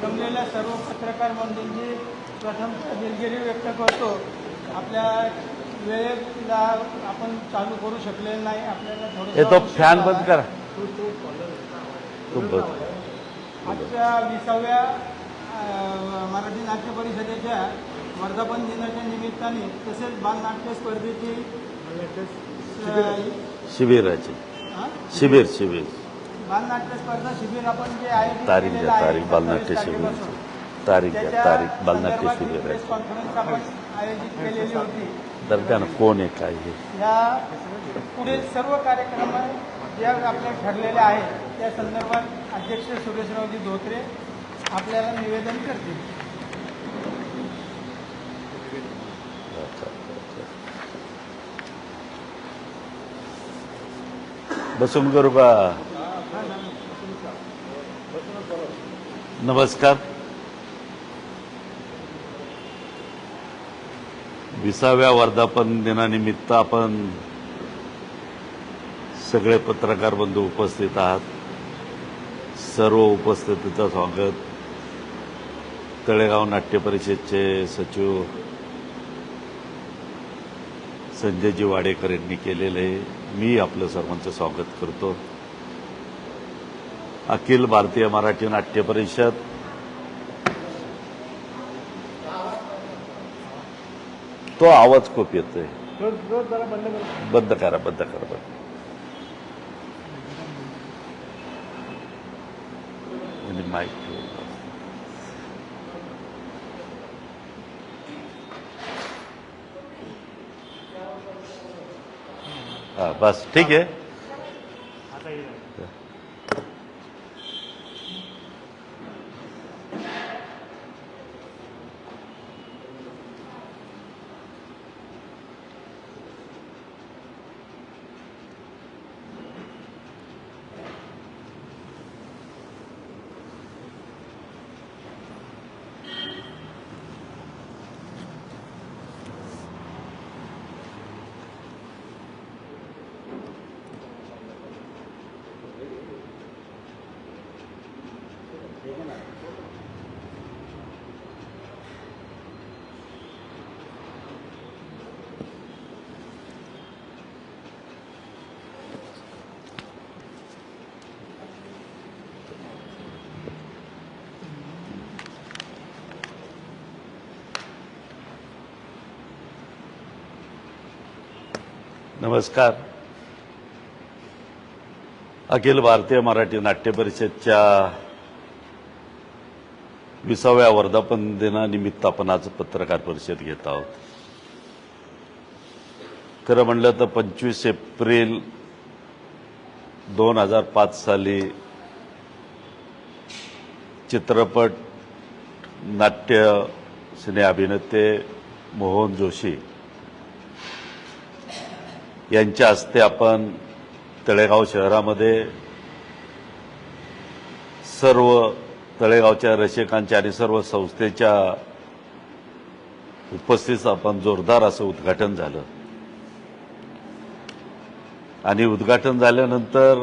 जमलेल्या सर्व पत्रकार बंधूंची प्रथम दिलगिरी व्यक्त करतो. आपल्या वेळेला आपण चालू करू शकलेलं नाही. आपल्याला हे थोडं तो फॅन बंद करा. तो बंद. आजच्या विसाव्या मराठी नाट्य परिषदेच्या वर्धापन दिनाच्या निमित्ताने तसेच बालनाट्य स्पर्धेची शिबिराची हा? शिबिर शिबिर. बालनाट्य स्पर्धा शिबिर आपण जे आयोजित तारीख आहे तारीख बालनाट्य 27 शिबिर. तारीख त्याच्या तारीख बालनाट्य शिबिर आहे. कॉन्फरन्स आपण आयोजित केलेली होती. तर द्या ना कोण आहे काय हे? या पुढील सर्व कार्यक्रम ज्या आपल्या ठरलेल्या आहेत त्या संदर्भात अध्यक्ष सुरेशरावजी धोत्रे आपल्याला निवेदन करतील. बसून करू का? नमस्कार. विसाव्या वर्धापन दिनानिमित्त आपण सगळे पत्रकार बंधू उपस्थित आहात. सर्व उपस्थितीचं स्वागत. तळेगाव नाट्य परिषदचे सचिव संजयजी वाडेकर यांनी केलेलं आहे. मी आपलं सर्वांचं स्वागत करतो. अखिल भारतीय मराठी नाट्य परिषद. तो आवाज खूप येतोय. बंद करा बंद करा बंद माईक हा बस ठीक आहे. नमस्कार. अखिल भारतीय मराठी नाट्य परिषदच्या विसाव्या वर्धापन दिनानिमित्त आपण आज पत्रकार परिषद घेत आहोत. खरं म्हणलं तर पंचवीस एप्रिल दोन हजार पाच साली चित्रपट नाट्य सिने अभिनेते मोहन जोशी यांच्या हस्ते आपण तळेगाव शहरामध्ये सर्व तळेगावच्या रसिकांच्या आणि सर्व संस्थेच्या उपस्थित आपण जोरदार असं उद्घाटन झालं. आणि उद्घाटन झाल्यानंतर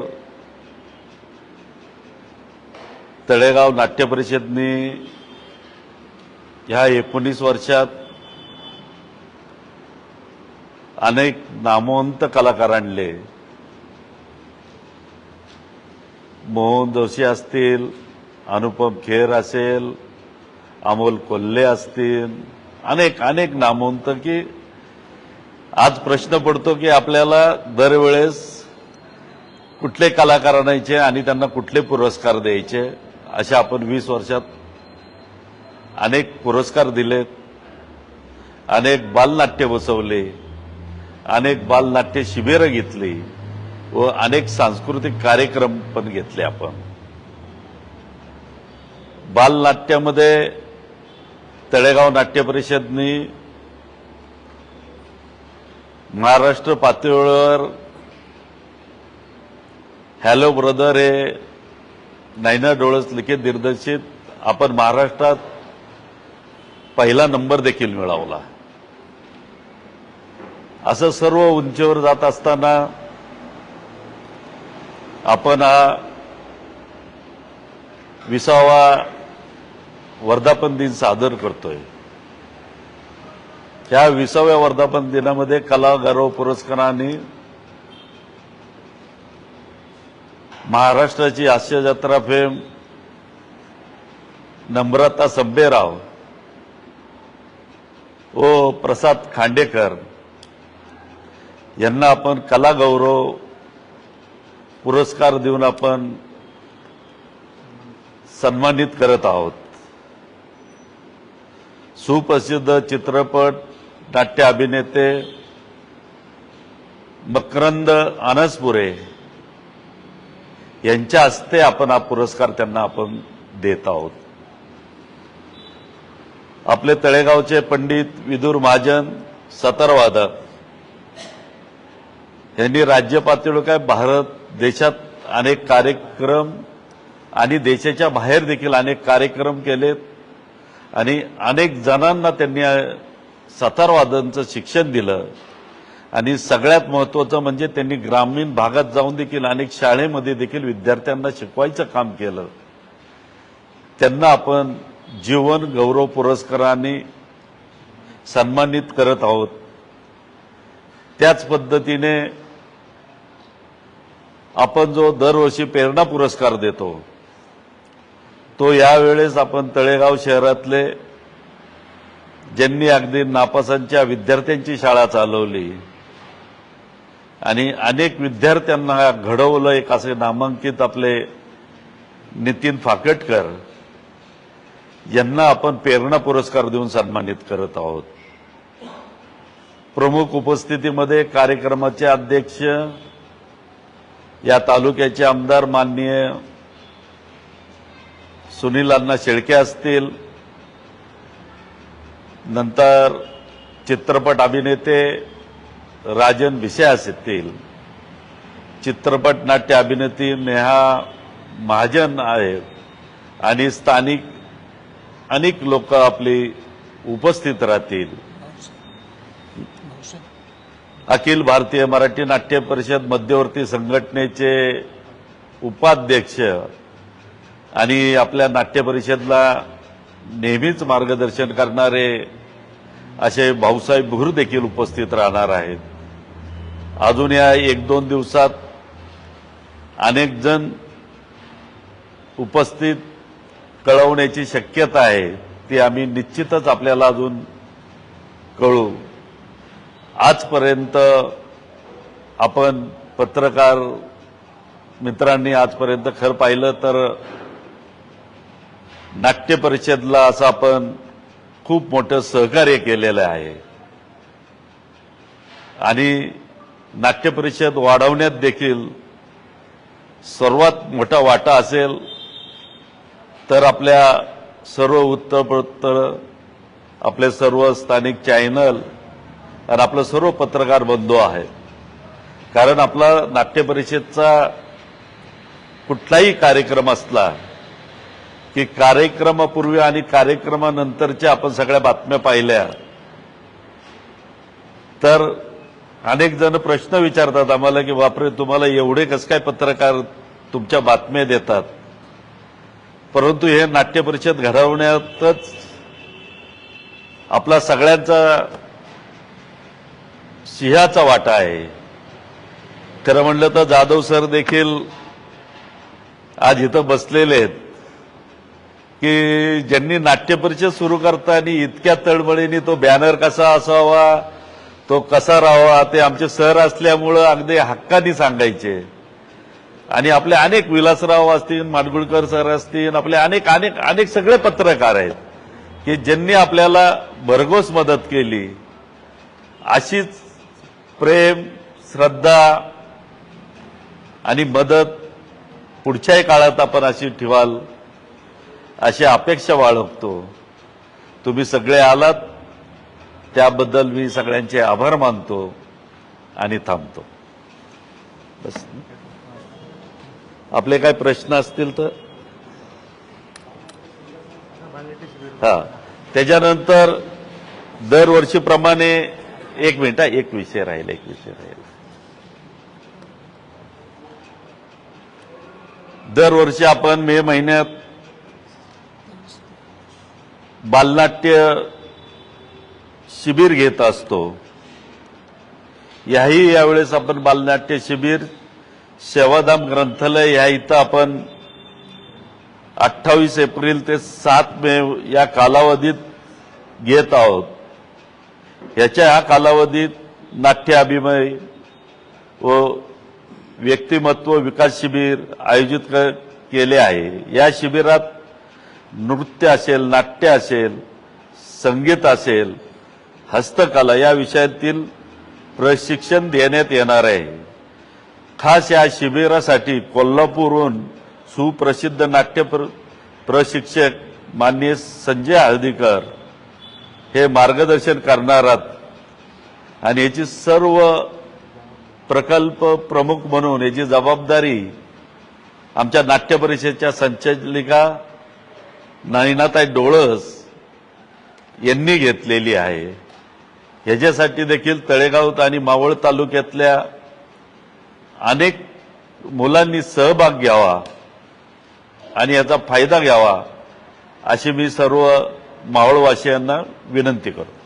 तळेगाव नाट्य परिषदनी ह्या एकोणीस वर्षात अनेक नामवंत कलाकार आणले मोहन जोशी असतील अनुपम खेर असेल अमोल कोल्हे असतील अनेक अनेक नामवंत की आज प्रश्न पडतो की आपल्याला दरवेळेस कुठले कलाकार आणायचे आणि त्यांना कुठले पुरस्कार द्यायचे अशा आपण वीस वर्षात अनेक पुरस्कार दिलेत अनेक बालनाट्य बसवले अनेक बालनाट्य शिबिरं घेतली व अनेक सांस्कृतिक कार्यक्रम पण घेतले आपण. बालनाट्यामध्ये तळेगाव नाट्य परिषदनी महाराष्ट्र पातळीवर हॅलो ब्रदर हे नायना डोळस लिखित दिग्दर्शित आपण महाराष्ट्रात पहिला नंबर देखील मिळवला. असं सर्व उंचीवर जात असताना आपण हा विसावा वर्धापन दिन सादर करतोय. त्या विसाव्या वर्धापन दिनामध्ये कला गौरव पुरस्काराने महाराष्ट्राची हास्य जत्रा फेम नम्रता संबेराव व प्रसाद खांडेकर यांना आपण कला गौरव पुरस्कार देऊन आपण सन्मानित करत आहोत. सुप्रसिद्ध चित्रपट नाट्य अभिनेते मकरंद अनसपुरे यांच्या हस्ते आपण हा पुरस्कार त्यांना आपण देत आहोत. आपले तळेगावचे पंडित विदुर महाजन सतरवादक यांनी राज्य पातळीवर काय भारत देशात अनेक कार्यक्रम आणि देशाच्या बाहेर देखील अनेक कार्यक्रम केलेत. आणि अनेक जणांना त्यांनी सतारवादनचं शिक्षण दिलं. आणि सगळ्यात महत्वाचं म्हणजे त्यांनी ग्रामीण भागात जाऊन देखील अनेक शाळेमध्ये देखील विद्यार्थ्यांना शिकवायचं काम केलं. त्यांना आपण जीवन गौरव पुरस्काराने सन्मानित करत आहोत. त्याच पद्धतीने आपण जो दरवर्षी प्रेरणा पुरस्कार देतो तो यावेळेस आपण तळेगाव शहरातले ज्यांनी अगदी नापासांच्या विद्यार्थ्यांची शाळा चालवली आणि अनेक विद्यार्थ्यांना घडवलं एक असे नामांकित आपले नितीन फाकटकर यांना आपण प्रेरणा पुरस्कार देऊन सन्मानित करत आहोत. प्रमुख उपस्थितीमध्ये कार्यक्रमाचे अध्यक्ष या तालुक्याचे आमदार माननीय सुनील अण्णा शेळके असतील. नंतर चित्रपट अभिनेते राजन भिसे असतील. चित्रपट नाट्य अभिनेत्री नेहा महाजन आहेत. आणि स्थानिक अनेक लोक आपली उपस्थित राहतील. अखिल भारतीय मराठी नाट्य परिषद मध्यवर्ती संघटनेचे उपाध्यक्ष आणि आपल्या नाट्य परिषदला नेहमीच मार्गदर्शन करणारे असे भाऊसाहेब भुर देखील उपस्थित राहणार आहेत. अजून या एक दोन दिवसात अनेक जण उपस्थित कळवण्याची शक्यता आहे ती आम्ही निश्चितच आपल्याला अजून कळू आजपर्यंत आपण पत्रकार मित्रांनी आजपर्यंत खरं पाहिलं तर नाट्य परिषदला असं आपण खूप मोठं सहकार्य केलेलं आहे. आणि नाट्य परिषद वाढवण्यात देखील सर्वात मोठा वाटा असेल तर आपल्या सर्व वृत्तपत्र आपले सर्व स्थानिक चॅनल आणि आपलं सर्व पत्रकार बंधू आहेत. कारण आपला नाट्य परिषदचा कुठलाही कार्यक्रम असला की कार्यक्रमापूर्वी आणि कार्यक्रमानंतरच्या आपण सगळ्या बातम्या पाहिल्या. तर अनेक जण प्रश्न विचारतात आम्हाला की बापरे तुम्हाला एवढे कसं काय पत्रकार तुमच्या बातम्या देतात? परंतु हे नाट्य परिषद घडवण्यातच आपला सगळ्यांचा सिंहाचा वाटा आहे. खरं म्हणलं तर जाधव सर देखील आज इथं बसलेले आहेत. की ज्यांनी नाट्य परिषद सुरू करताना इतक्या तळमळीने तो बॅनर कसा असावा तो कसा राहावा ते आमचे सर असल्यामुळं अगदी हक्कानी सांगायचे. आणि आपले अनेक विलासराव असतील माडगुळकर सर असतील आपले अनेक अनेक अनेक सगळे पत्रकार आहेत की ज्यांनी आपल्याला भरघोस मदत केली. अशीच प्रेम श्रद्धा आणि मदत पुढच्याही काळात आपण अशी ठेवाल. अशी अपेक्षा बाळगतो. तुम्ही सगळे आलात त्याबद्दल मी सगळ्यांचे आभार मानतो आणि थांबतो. बस. आपले काय प्रश्न असतील तर? हा. त्याच्यानंतर दरवर्षीप्रमाणे एक मिनिट हा, एक विषय राहील एक विषय राहील. दरवर्षी आपण मे महिन्यात बालनाट्य शिबिर घेत असतो. याही यावेळेस आपण बालनाट्य शिबिर सेवाधाम ग्रंथालय ह्या इथं आपण अठ्ठावीस एप्रिल ते सात मे या कालावधीत घेत आहोत. याच्या ह्या कालावधीत नाट्य अभिमय व व्यक्तिमत्व विकास शिबिर आयोजित केले आहे. या शिबिरात नृत्य असेल नाट्य असेल संगीत असेल हस्तकला या विषयातील प्रशिक्षण देण्यात येणार आहे. खास या शिबिरासाठी कोल्हापूरहून सुप्रसिद्ध नाट्य प्र- प्रशिक्षक माननीय संजय हळदीकर हे मार्गदर्शन करणार आणि याची सर्व प्रकल्प प्रमुख म्हणून याची जबाबदारी आमच्या नाट्य परिषदेच्या संचालिका नयनाताई डोळस यांनी घेतलेली आहे. ह्याच्यासाठी देखील तळेगाव आणि मावळ तालुक्यातल्या अनेक मुलांनी सहभाग घ्यावा आणि याचा फायदा घ्यावा अशी मी सर्व मावळवासियांना विनंती करतो.